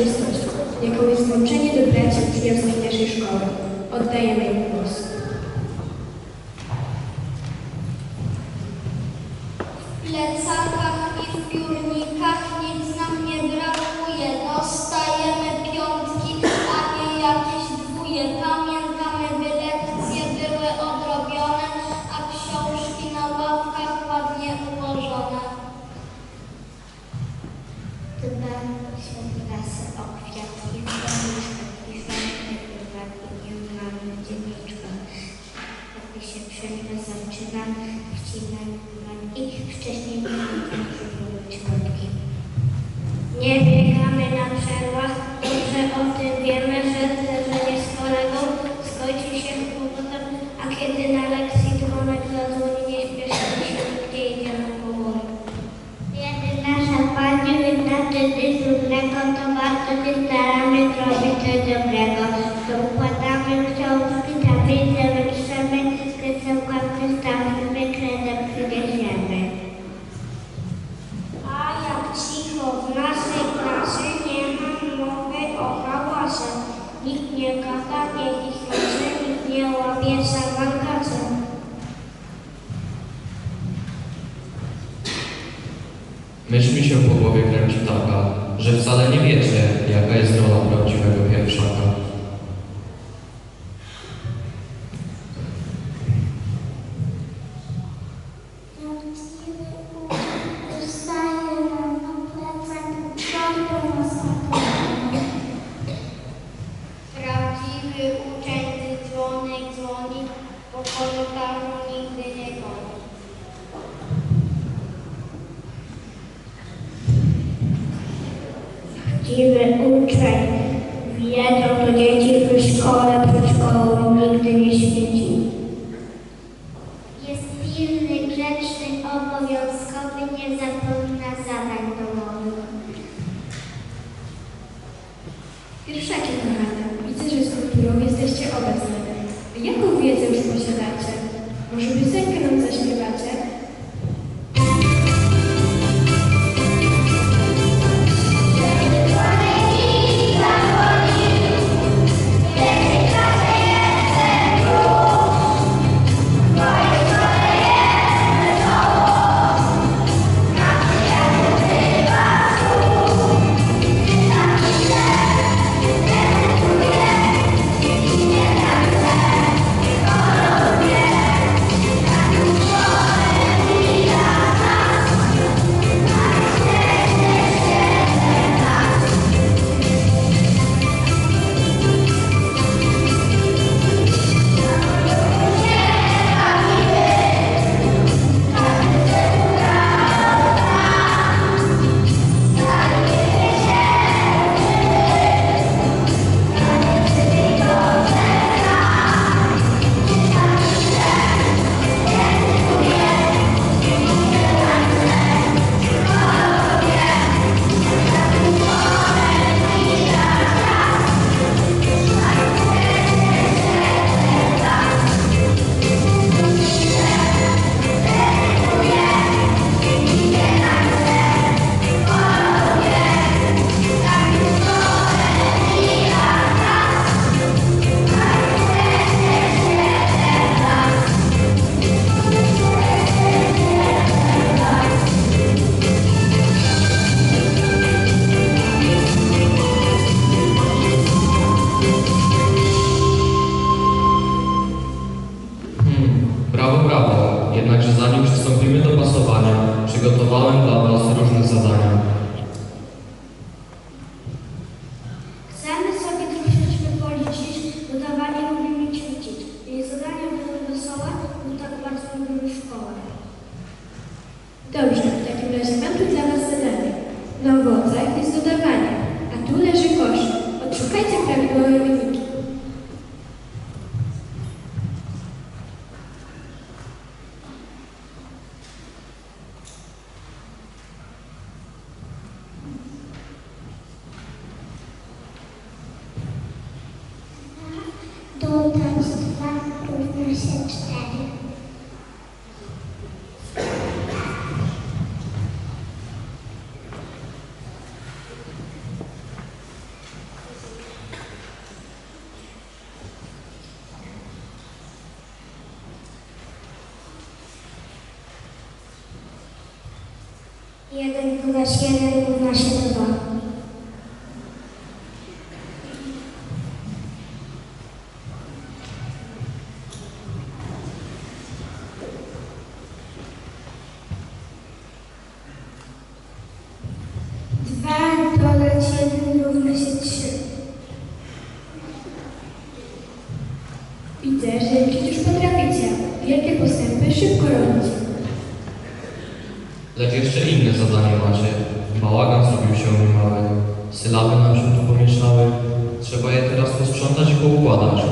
uroczystość, jaką jest włączenie do pracy uczniowskiej naszej szkoły. Oddajemy im głos. Kiedy na lekcji dzwonek zadzwoni, nie śpieszymy się, gdzie idziemy powoli. Kiedy nasza pani wyznaczy coś trudnego, to bardzo się staramy zrobić coś dobrego. To układamy książki, tablice wytrzemy, krysełka wystawimy, kredem przyniesiemy. A jak cicho w naszej klasie nie ma mowy o hałasie. Nikt nie gada, nie nikt nie łapie szarmankacze. Myśl mi się po głowie kręci taka, że wcale nie wiecie, jaka jest rola prawdziwego pierwszaka. Prawdziwy uczeń dzwonek dzwoni, po korytarzu nigdy nie goni. Prawdziwy uczeń wiedzą to dzieci w szkole, przed szkołą nigdy nie świeci. Jest pilny, grzeczny, obowiązkowy, nie zapomina zadań domowych. Pierwszakie kochane, widzę, że z kulturą jesteście obecne. Jaką wiedzę już posiadacie? Może piosenkę nam zaśpiewacie? Jednakże zanim przystąpimy do pasowania, przygotowałem dla Was różne zadania. 1 dodać 1 równa się 2. Widzę, że już potraficie. Wielkie postępy szybko robicie. Lecz jeszcze inne zadanie macie. Bałagan zrobił się niemały. Sylaby nam się tu pomieszały. Trzeba je teraz posprzątać i poukładać.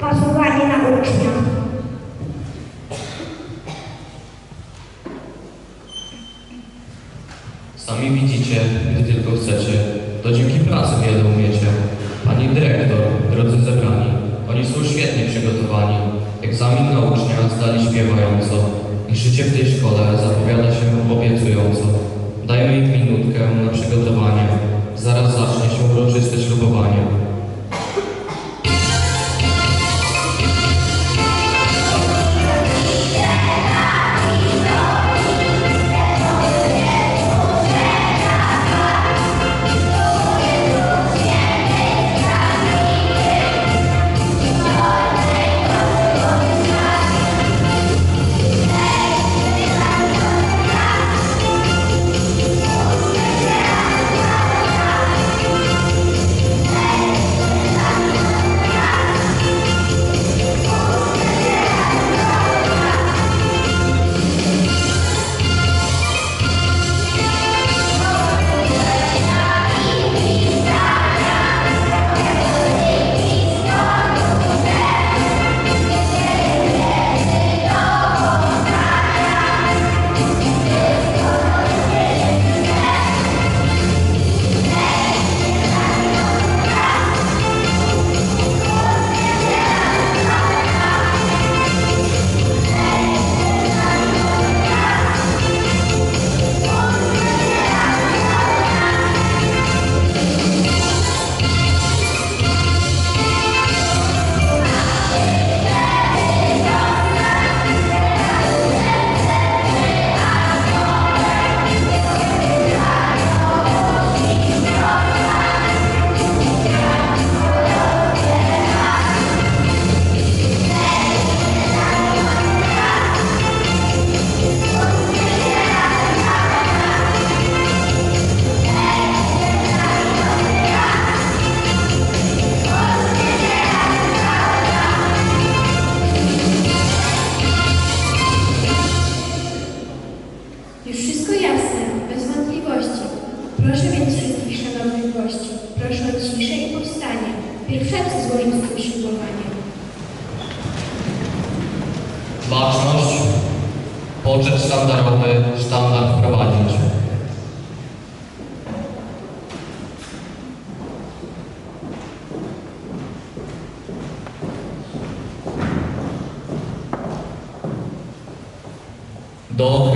Pozwolenie na ucznia. Widzicie, gdy tylko chcecie. To dzięki pracy wiele umiecie. Pani dyrektor, drodzy zebrani, oni są świetnie przygotowani. Egzamin na ucznia zdali śpiewająco. I życie w tej szkole zapowiada się obiecująco. Dajmy im minutkę na przygotowanie. Zaraz zacznie Pierwszeństwo złożył z tym ślubowanie. Baczność, poczet. Do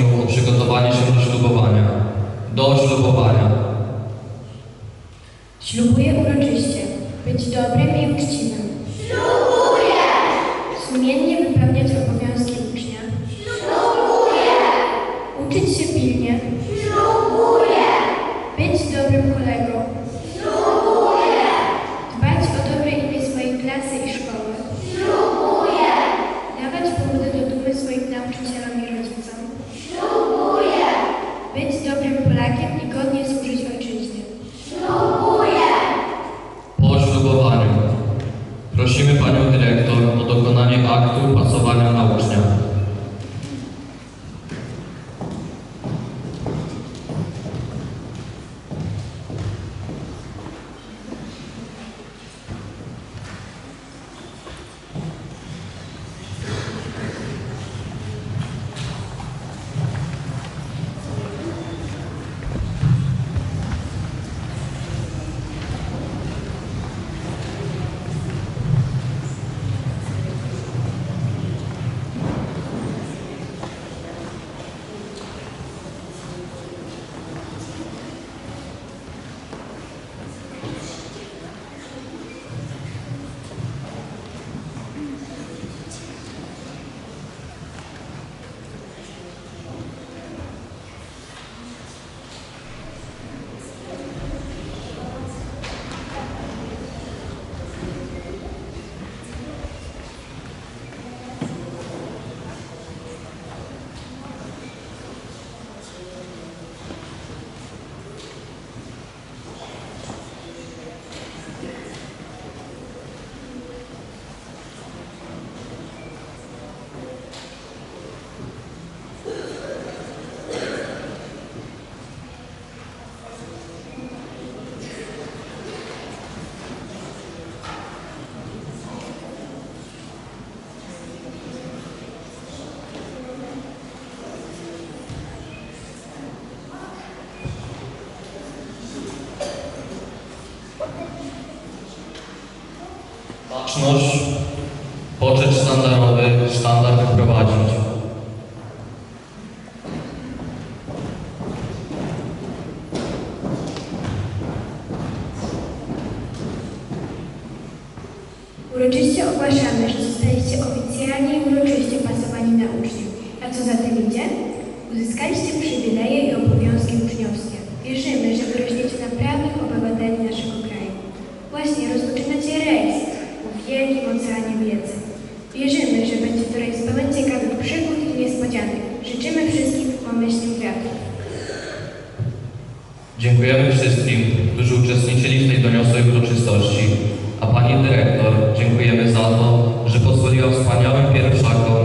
o przygotowanie się do ślubowania. Do ślubowania. Ślubuję uroczyście być dobrym i uczciwym. Ślub! Baczność, poczet sztandarowy, sztandar wyprowadzić. Uroczyście ogłaszamy, że zostaliście oficjalnie i uroczyście pasowani na uczniów. A co za tym idzie? Uzyskaliście przywileje i obowiązki uczniowskie. Wierzymy, że wyrośniecie na oceanie wiedzy. Wierzymy, że będzie to rejs pełen ciekawych przygód i niespodzianek. Życzymy wszystkim pomyślnych wiatrów. Dziękujemy wszystkim, którzy uczestniczyli w tej doniosłej uroczystości, a Pani Dyrektor dziękujemy za to, że pozwoliła wspaniałym pierwszakom